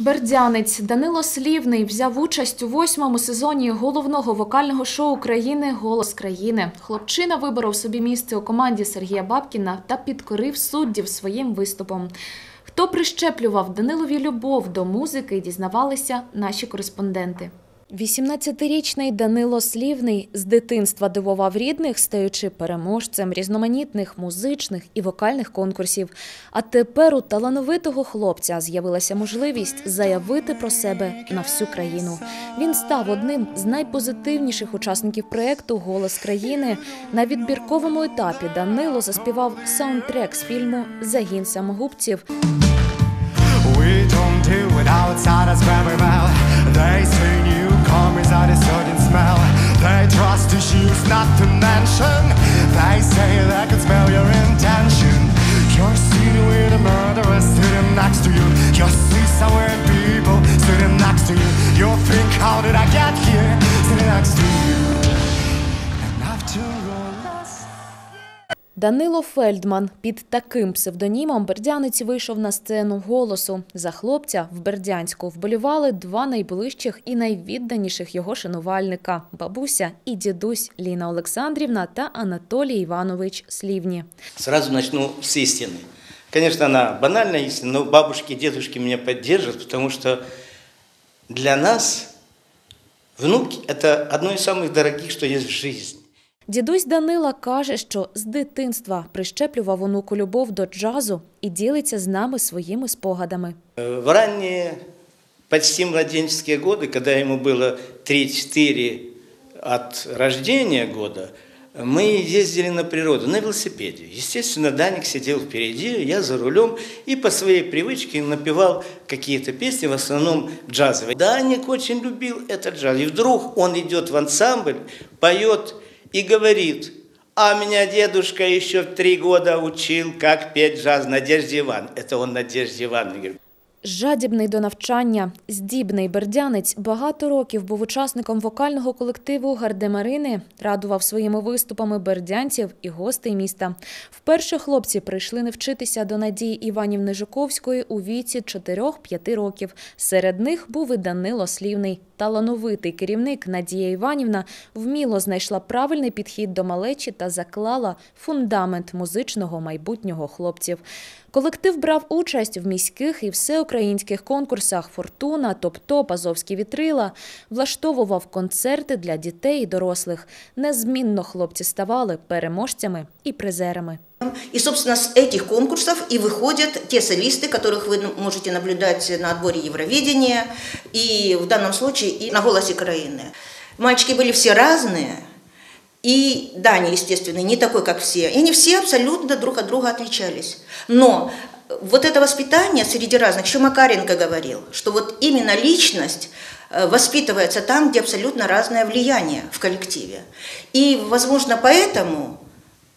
Бердянець Данило Слівний взяв участь у восьмому сезоні головного вокального шоу країни Голос країни. Хлопчина виборов собі місце у команді Сергія Бабкіна та підкорив суддів своїм виступом. Хто прищеплював Данилові любов до музики, дізнавалися наші кореспонденти. 18-річний Данило Слівний з дитинства дивував рідних, стаючи переможцем різноманітних музичних і вокальних конкурсів. А тепер у талановитого хлопця з'явилася можливість заявити про себе на всю країну. Він став одним з найпозитивніших учасників проекту Голос країни. На відбірковому етапі Данило заспівав саундтрек з фільму Загін самогубців. We don't do it outsiders very well. They say newcomers are a certain smell. They trust shoes not to mention. They say they can smell your intention. You're seen with a murderer sitting next to you. You see somewhere people sitting next to you. You think, how did I get here? Sitting next to you. Данило Фельдман під таким псевдонімом бердянець вийшов на сцену голосу. За хлопця в Бердянську вболівали два найближчих і найвідданіших його шанувальника бабуся і дідусь Ліна Олександрівна та Анатолій Іванович Слівні. Сразу начну с истины. Конечно, она банальная истина, но бабушки и дедушки меня поддержат, потому что для нас внуки – это одно из самых дорогих, что есть в жизни. Дідусь Данила каже, що з дитинства прищеплював онуку любов до джазу і ділиться з нами своїми спогадами. Э, В ранние, почти младенческие годы, когда ему было 3-4 от рождения года, мы ездили на природу на велосипеде. Естественно, Даник сидел впереди, я за рулем и по своей привычке напевал какие-то песни, в основном джазовые. Даник очень любил этот джаз. И вдруг он идет в ансамбль, поет и говорит, а меня дедушка еще в три года учил, как петь джаз Надежде Иван. Это он Надежде Ивановне. Жадібний до навчання, здібний бердянець багато років був учасником вокального колективу Гардемарини, радував своїми виступами бердянців і гостей міста. Вперше хлопці прийшли не вчитися до Надії Іванівни Жуковської у віці 4-5 років. Серед них був і Данило Слівний. Талановитий керівник Надія Іванівна вміло знайшла правильний підхід до малечі та заклала фундамент музичного майбутнього хлопців. Колектив брав участь в міських і всеукраїнських конкурсах Фортуна, Топ-Топ, Азовські вітрила, влаштовував концерти для дітей і дорослих. Незмінно хлопці ставали переможцями і призерами. И, собственно, с этих конкурсов и выходят те солисты, которых вы можете наблюдать на отборе Евровидения и в данном случае и на «Голосе Украины». Мальчики были все разные, и Даня, естественно, не такой, как все. И они все абсолютно друг от друга отличались. Но вот это воспитание среди разных, еще Макаренко говорил, что вот именно личность э, воспитывается там, где абсолютно разное влияние в коллективе. И, возможно, поэтому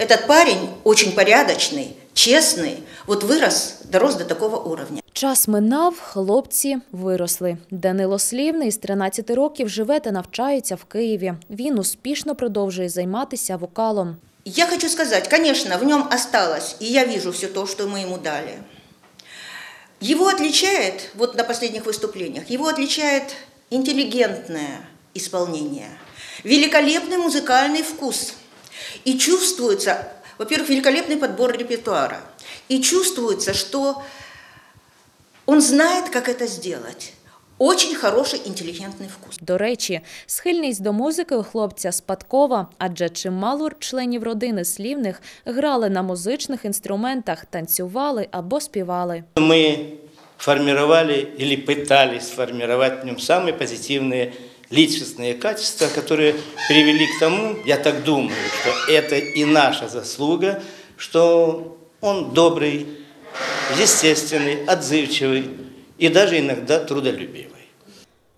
этот парень очень порядочный, честный, вот вырос, дорос до такого уровня. Час минав, хлопці виросли. Данило Слівний з 13 років живе та навчається в Києві. Він успішно продовжує займатися вокалом. Я хочу сказать, конечно, в нем осталось, и я вижу все то, что мы ему дали. Его отличает, вот на последних выступлениях, его отличает интеллигентное исполнение, великолепный музыкальный вкус. И чувствуется, во-первых, великолепный подбор репертуара. И чувствуется, что он знает, как это сделать. Очень хороший интеллигентный вкус. До речі, схильність до музики у хлопця спадкова, адже чимало членів родини слівних грали на музичних інструментах, танцювали або співали. Мы формировали или пытались сформировать в нем самые позитивные личностные качества, которые привели к тому, я так думаю, что это и наша заслуга, что он добрый, естественный, отзывчивый и даже иногда трудолюбивый.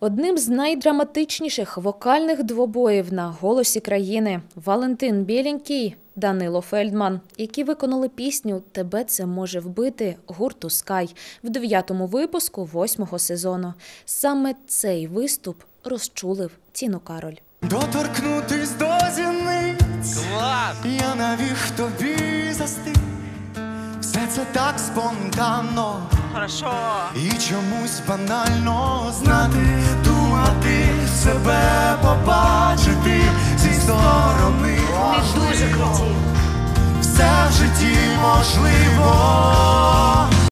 Одним з найдраматичніших вокальних двобоїв на голосі країни Валентин Біленький, Данило Фельдман, які виконали пісню Тебе це може вбити гурту Скай в дев'ятому випуску восьмого сезону. Саме цей виступ розчулив Тіну Кароль. Доторкнутись до зіниць, Клас! я навіг тобі застиг. Все стається так спонтанно. Хорошо. І чомусь банально знати, думати, житті можливо.